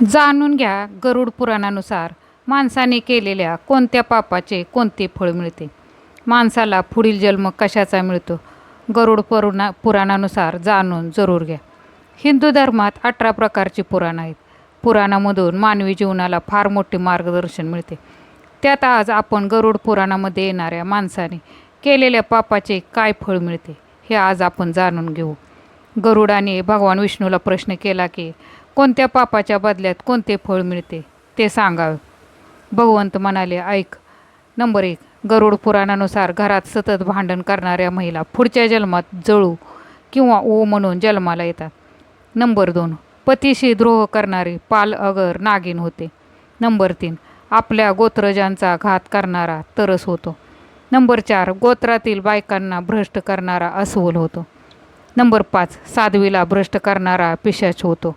जाणून घ्या गरुड पुराणानुसार माणसाने केलेल्या कोणत्या पापाचे कोणते फळ मिळते? माणसाला पुढील जन्म कशाचा मिळतो? गरुड पुराणा पुराणानुसार जाणून जरूर घ्या. हिंदू धर्मात अठरा प्रकारची पुराणं आहेत. पुराणामधून मानवी जीवनाला फार मोठे मार्गदर्शन मिळते. त्यात आज आपण गरुड पुराणामध्ये येणाऱ्या माणसाने केलेल्या पापाचे काय फळ मिळते हे आज आपण जाणून घेऊ. गरुडाने भगवान विष्णूला प्रश्न केला की कोणत्या पापाच्या बदल्यात कोणते फळ मिळते ते सांगावे. भगवंत म्हणाले ऐक नंबर एक गरुड पुराणानुसार घरात सतत भांडण करणाऱ्या महिला पुढच्या जन्मात जळू किंवा ओ म्हणून जन्माला येतात. नंबर दोन पतीशी द्रोह करणारे पाल अगर नागिन होते. नंबर तीन आपल्या गोत्रजांचा घात करणारा तरस होतो. नंबर चार गोत्रातील बायकांना भ्रष्ट करणारा अस्वल होतो. नंबर पाच साध्वीला भ्रष्ट करणारा पिशाच होतो.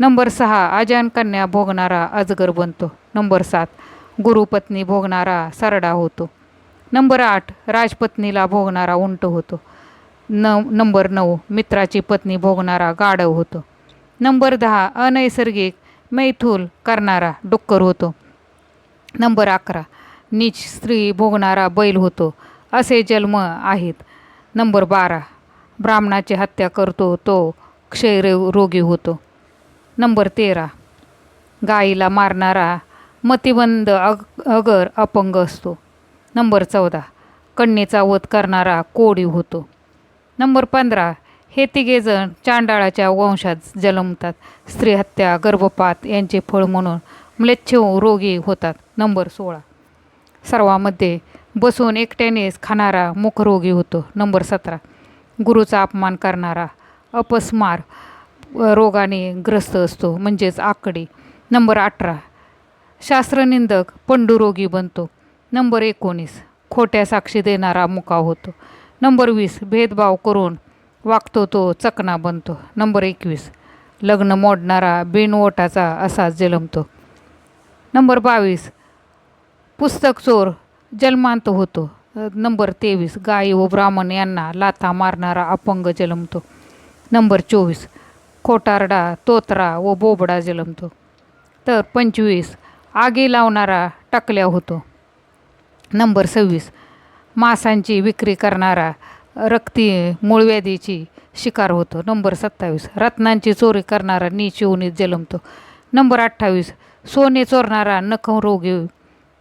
नंबर सहा अजान कन्या भोगणारा अजगर बनतो. नंबर सात गुरुपत्नी भोगणारा सरडा होतो. नंबर आठ राजपत्नीला भोगणारा उंट होतो. न नंबर नऊ मित्राची पत्नी भोगणारा गाढव होतो. नंबर दहा अनैसर्गिक मैथूल करणारा डुक्कर होतो. नंबर अकरा नीच स्त्री भोगणारा बैल होतो. असे जन्म आहेत. नंबर बारा ब्राह्मणाची हत्या करतो तो क्षयरोगी रोगी होतो. नंबर तेरा. गाईला मारणारा मतिबंद अग अगर अपंग असतो. नंबर चौदा. कन्येचा वध करणारा कोडी होतो. नंबर पंधरा. हे तिघेजण चांडाळाच्या वंशात जन्मतात. स्त्री हत्या गर्भपात यांचे फळ म्हणून म्लेच्छव रोगी होतात. नंबर सोळा. सर्वामध्ये बसून एकट्यानेच खाणारा मुखरोगी होतो. नंबर सतरा. गुरुचा अपमान करणारा अपस्मार रोगाने ग्रस्त असतो म्हणजेच आकडी. नंबर अठरा. शास्त्रनिंदक पंडुरोगी बनतो. नंबर एकोणीस. खोट्या साक्षी देणारा मुका होतो. नंबर वीस. भेदभाव करून वागतो तो चकना बनतो. नंबर एकवीस. लग्न मोडणारा बिनओटाचा असा जन्मतो. नंबर बावीस. पुस्तक चोर जन्मांत होतो. नंबर तेवीस. गाई व ब्राह्मण यांना लाथा मारणारा अपंग जलमतो नंबर चोवीस. खोटारडा तोतरा व बोबडा जलमतो. तर पंचवीस आगी लावणारा टकल्या होतो. नंबर सव्वीस मांसांची विक्री करणारा रक्ती मूळव्याधीची शिकार होतो. नंबर सत्तावीस रत्नांची चोरी करणारा नीच उनीत जलमतो. नंबर अठ्ठावीस सोने चोरणारा नखरोगी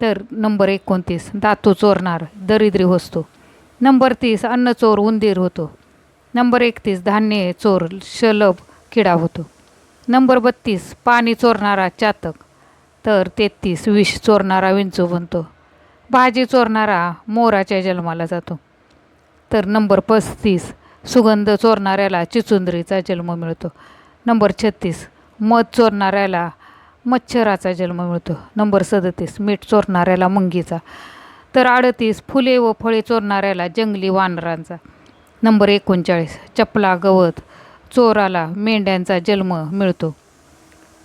तर नंबर एकोणतीस धातू चोरणार दरिद्री होसतो नंबर तीस अन्न चोर उंदीर होतो. नंबर एकतीस धान्य चोर शलभ किडा होतो. नंबर बत्तीस पाणी चोरणारा चातक. तर तेहतीस विष चोरणारा विंचू बनतो. भाजी चोरणारा मोराच्या जन्माला जातो. तर नंबर पस्तीस सुगंध चोरणाऱ्याला चिचुंदरीचा जन्म मिळतो. नंबर छत्तीस मध चोरणाऱ्याला मच्छराचा जन्म मिळतो. नंबर सदतीस मीठ चोरणाऱ्याला मुंगीचा. तर अडतीस फुले व फळे चोरणाऱ्याला जंगली वानरांचा. नंबर एकोणचाळीस चपला गवत. चोराला मेंढ्यांचा जन्म मिळतो.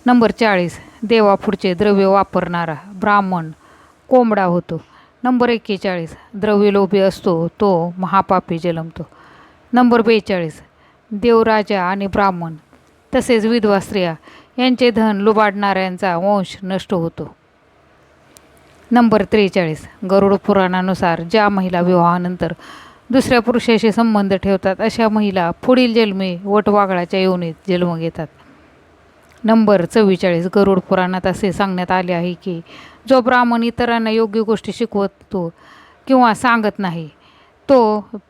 नंबर चाळीस. देवापुढचे द्रव्य वापरणारा ब्राह्मण कोंबडा होतो. नंबर एक्केचाळीस. द्रव्यलोभी असतो तो महापापी जन्मतो. नंबर बेचाळीस. देवराजा आणि ब्राह्मण तसेच विधवा स्त्रिया यांचे धन लुबाडणाऱ्यांचा वंश नष्ट होतो. नंबर त्रेचाळीस. गरुड पुराणानुसार ज्या महिला विवाहानंतर दुसऱ्या पुरुषाशी संबंध ठेवतात. अशा महिला पुढील जन्मी वटवागळाच्या योनीत जन्म घेतात. नंबर चव्वेचाळीस गरुड पुराणात असे सांगण्यात आले आहे की जो ब्राह्मण इतरांना योग्य गोष्टी शिकवतो किंवा सांगत नाही तो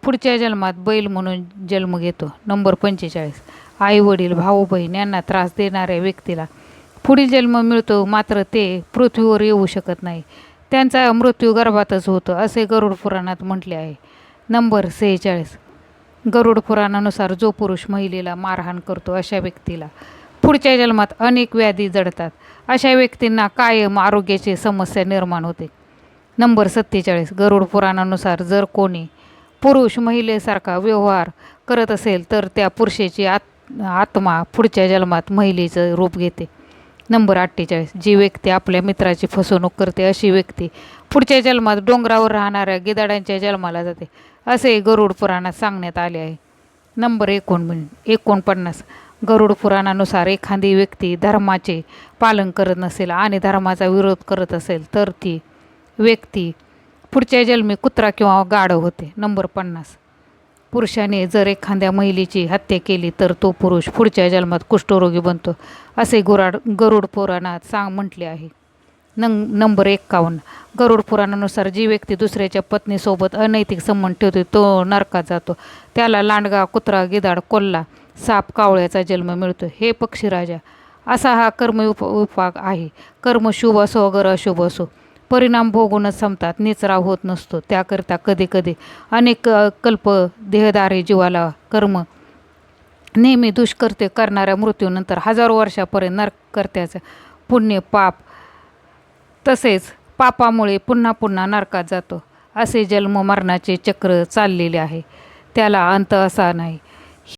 पुढच्या जन्मात बैल म्हणून जन्म घेतो. नंबर पंचेचाळीस आई वडील भाऊ बहीण यांना त्रास देणाऱ्या व्यक्तीला पुढील जन्म मिळतो मात्र ते पृथ्वीवर येऊ शकत नाही. त्यांचा मृत्यू गर्भातच होतो असे गरुड पुराणात म्हटले आहे. नंबर सेहेचाळीस. गरुड पुराणानुसार जो पुरुष महिलेला मारहाण करतो अशा व्यक्तीला पुढच्या जन्मात अनेक व्याधी जडतात. अशा व्यक्तींना कायम आरोग्याची समस्या निर्माण होते. नंबर सत्तेचाळीस. गरुड पुराणानुसार जर कोणी पुरुष महिलेसारखा व्यवहार करत असेल तर त्या पुरुषाची आत आत्मा पुढच्या जन्मात महिलेचं रूप घेते. नंबर अठ्ठेचाळीस. जी व्यक्ती आपल्या मित्राची फसवणूक करते अशी व्यक्ती पुढच्या जन्मात डोंगरावर राहणाऱ्या गिधाडांच्या जन्माला जाते. असे गरुड पुराणात सांगण्यात आले आहे. नंबर एकोण एकोणपन्नास. गरुड पुराणानुसार एखादी व्यक्ती धर्माचे पालन करत नसेल आणि धर्माचा विरोध करत असेल तर ती व्यक्ती पुढच्या जन्मी कुत्रा किंवा गाढव होते. नंबर पन्नास. पुरुषाने जर एखाद्या महिलेची हत्या केली तर तो पुरुष पुढच्या जन्मात कुष्ठरोगी बनतो असे गुराड गरुड पुराणात सांग म्हटले आहे. नंग नंबर एक्कावन्न गरुड पुराणानुसार जी व्यक्ती दुसऱ्याच्या पत्नीसोबत अनैतिक संबंध ठेवते तो नरकात जातो. त्याला लांडगा कुत्रा गिदाड कोल्हा साप कावळ्याचा जन्म मिळतो. हे पक्षीराजा असा हा कर्म उप उपाग आहे. कर्म शुभ असो अगर अशुभ असो. परिणाम भोगूनच संपतात. निचराव होत नसतो. त्याकरता कधीकधी अनेक कल्प देहदारी जीवाला कर्म नेहमी दुष्कर्ते करणाऱ्या मृत्यूनंतर हजारो वर्षापर्यंत नरकर्त्याचं पुण्य पाप तसेच पापामुळे पुन्हा पुन्हा नरकात जातो. असे जन्म मरणाचे चक्र चाललेले आहे. त्याला अंत असा नाही.